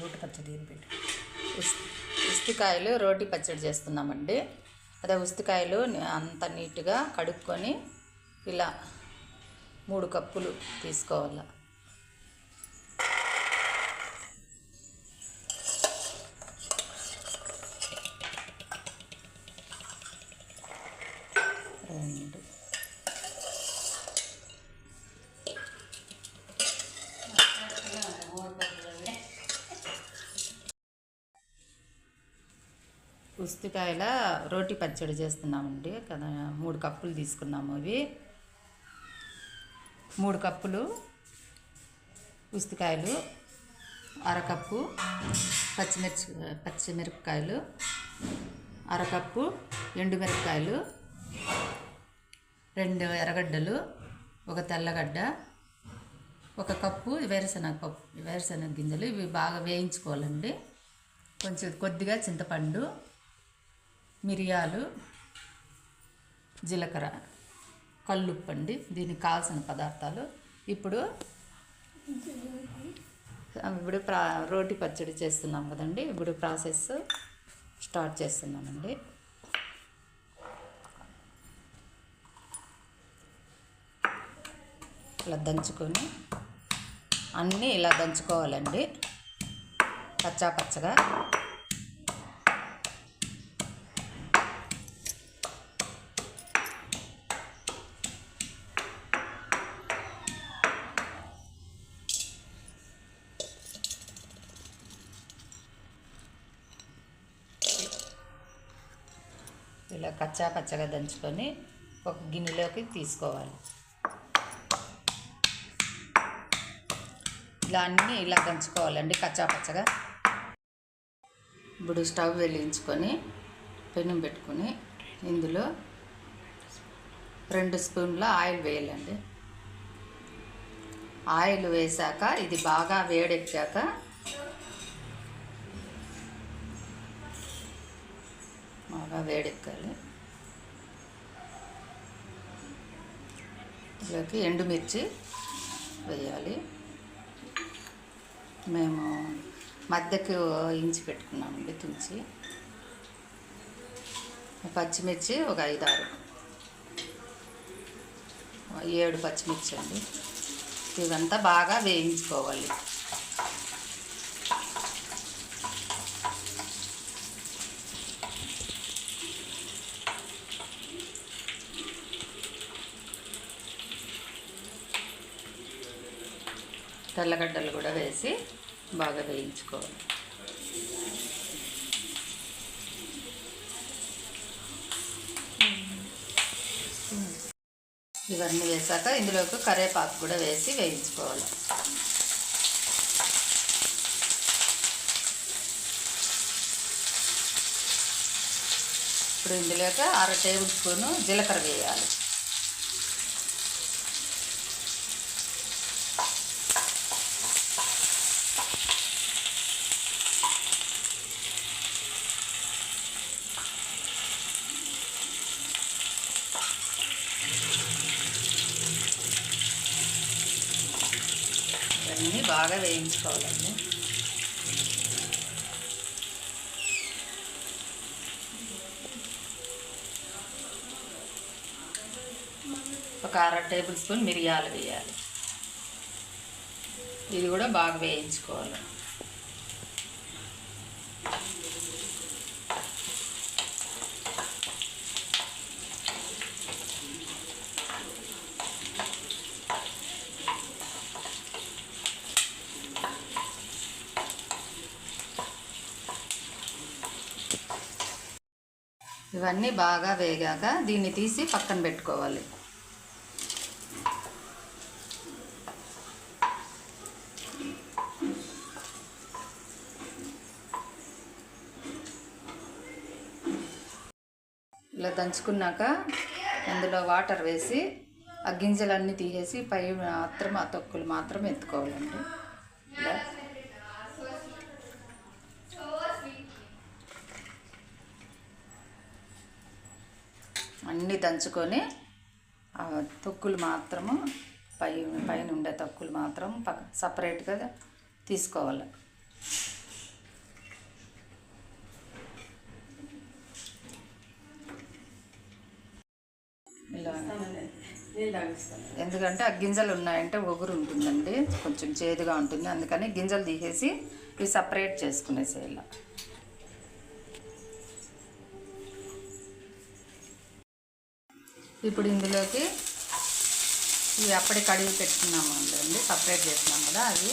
రోటి పచ్చడి ఏం పెట్టి? ఉస్- ఉస్తికాయలు రోటి పచ్చడి చేస్తున్నామండి. అదే ఉస్తికాయలు అంత నీట్గా కడుక్కొని ఇలా మూడు కప్పులు తీసుకోవాలి రెండు ఉస్తికాయల రోటి పచ్చడి చేస్తున్నామండి. కదా మూడు కప్పులు తీసుకున్నాము అవి మూడు కప్పులు ఉస్తికాయలు అరకప్పు పచ్చిమిర్చి పచ్చిమిరపకాయలు అరకప్పు ఎండుమిరపకాయలు రెండు ఎర్రగడ్డలు ఒక తెల్లగడ్డ ఒక కప్పు వేరుశనగ పప్పు వేరుశనగ గింజలు ఇవి బాగా వేయించుకోవాలండి. కొంచెం కొద్దిగా చింతపండు మిరియాలు జీలకర్ర కల్లుప్పు అండి దీనికి కావాల్సిన పదార్థాలు. ఇప్పుడు ఇప్పుడు ప్రా రోటి పచ్చడి చేస్తున్నాం కదండి. ఇప్పుడు ప్రాసెస్ స్టార్ట్ చేస్తున్నామండి. ఇలా దంచుకొని అన్నీ ఇలా దంచుకోవాలండి. పచ్చా పచ్చగా. ఇలా కచ్చా పచ్చగా దంచుకొని ఒక గిన్నెలోకి తీసుకోవాలి. ఇలా అన్నీ ఇలా దంచుకోవాలండి కచ్చా పచ్చగా. ఇప్పుడు స్టవ్ వెలిగించుకొని పెనం పెట్టుకొని ఇందులో రెండు స్పూన్ల ఆయిల్ వేయాలండి. ఆయిల్ వేసాక ఇది బాగా వేడెక్కాక బాగా వేడెక్కాలి. ఇలాకి ఎండుమిర్చి వేయాలి. మేము మధ్యకి ఇంచి పెట్టుకున్నామండి తుంచి. పచ్చిమిర్చి ఒక ఐదారు. ఏడు పచ్చిమిర్చి అండి ఇవంతా బాగా వేయించుకోవాలి. తెల్లగడ్డలు కూడా వేసి బాగా వేయించుకోవాలి. ఇవన్నీ వేసాక ఇందులోకి కరివేపాకు కూడా వేసి వేయించుకోవాలి. ఇప్పుడు ఇందులోకి అర టేబుల్ స్పూను జీలకర్ర వేయాలి ఇవన్నీ బాగా వేయించుకోవాలండి. ఒక అర టేబుల్ స్పూన్ మిరియాలు వేయాలి. ఇది కూడా బాగా వేయించుకోవాలి. ఇవన్నీ బాగా వేగాక దీన్ని తీసి పక్కన పెట్టుకోవాలి. ఇలా దంచుకున్నాక అందులో వాటర్ వేసి ఆ గింజలన్నీ తీసేసి పై మాత్రం ఆ తొక్కులు మాత్రం ఎత్తుకోవాలండి. ఇలా అన్నీ దంచుకొని తొక్కులు మాత్రము పై పైన ఉండే తొక్కులు మాత్రం పక్క సపరేట్గా తీసుకోవాలి. ఎందుకంటే ఆ గింజలు ఉన్నాయంటే ఒగురు ఉంటుందండి కొంచెం చేదుగా ఉంటుంది అందుకని గింజలు తీసేసి ఇవి సపరేట్ చేసుకునేసేయాలి. ఇప్పుడు ఇందులోకి ఇవి అప్పుడే కడిగి పెట్టుకున్నాము అండి సపరేట్ చేసినాం కదా అవి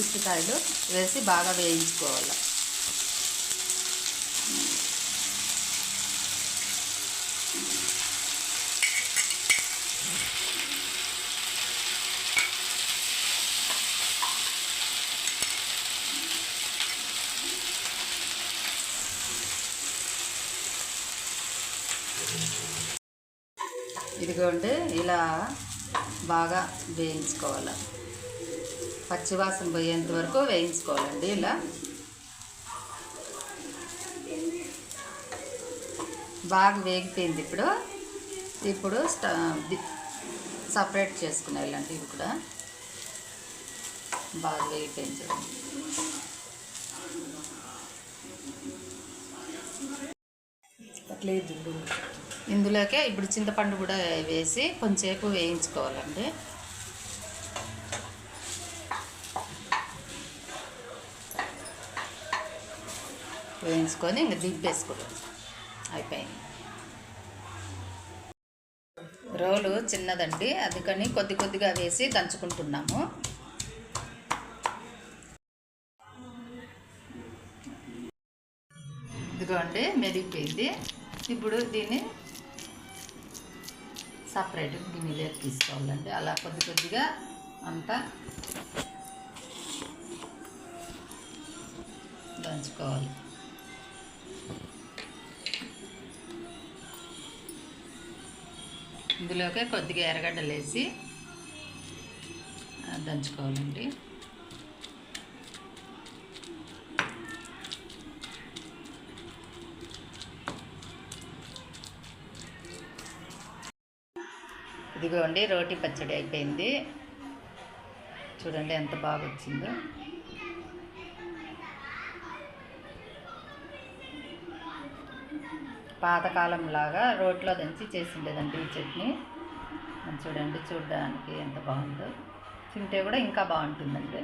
ఉసిరికాయలు వేసి బాగా వేయించుకోవాలి. ఇదిగోండి ఇలా బాగా వేయించుకోవాలి. పచ్చివాసన పోయేంత వరకు వేయించుకోవాలండి ఇలా. బాగా వేగిపోయింది ఇప్పుడు. ఇప్పుడు సపరేట్ సపరేట్ చేసుకునేయాలండి ఇవి కూడా. బాగా వేగిపోయింది చూడండి. అట్లే దుడ్డు ఇందులోకే ఇప్పుడు చింతపండు కూడా వేసి కొంచెంసేపు వేయించుకోవాలండి. వేయించుకొని ఇంకా దింపేసుకోవాలి. అయిపోయింది. రోలు చిన్నదండి అందుకని కొద్ది కొద్దిగా వేసి దంచుకుంటున్నాము. ఇదిగోండి మెరిగిపోయింది. ఇప్పుడు దీన్ని సపరేట్ గిన్నెలోకి తీసుకోవాలండి. అలా కొద్ది కొద్దిగా అంతా దంచుకోవాలి. ఇందులోకే కొద్దిగా ఎర్రగడ్డలు వేసి దంచుకోవాలండి. ఇదిగోండి రోటి పచ్చడి అయిపోయింది. చూడండి ఎంత బాగా వచ్చిందో. పాతకాలంలాగా రోట్లో దంచి చేసిండేదండి ఈ చట్నీ. చూడండి చూడడానికి ఎంత బాగుందో. తింటే కూడా ఇంకా బాగుంటుందండి.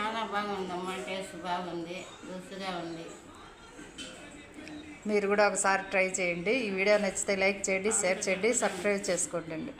చాలా బాగుందమ్మా టేస్ట్ బాగుంది. రుచిగా ఉంది. మీరు కూడా ఒకసారి ట్రై చేయండి. ఈ వీడియో నచ్చితే లైక్ చేయండి షేర్ చేయండి సబ్స్క్రైబ్ చేసుకోండి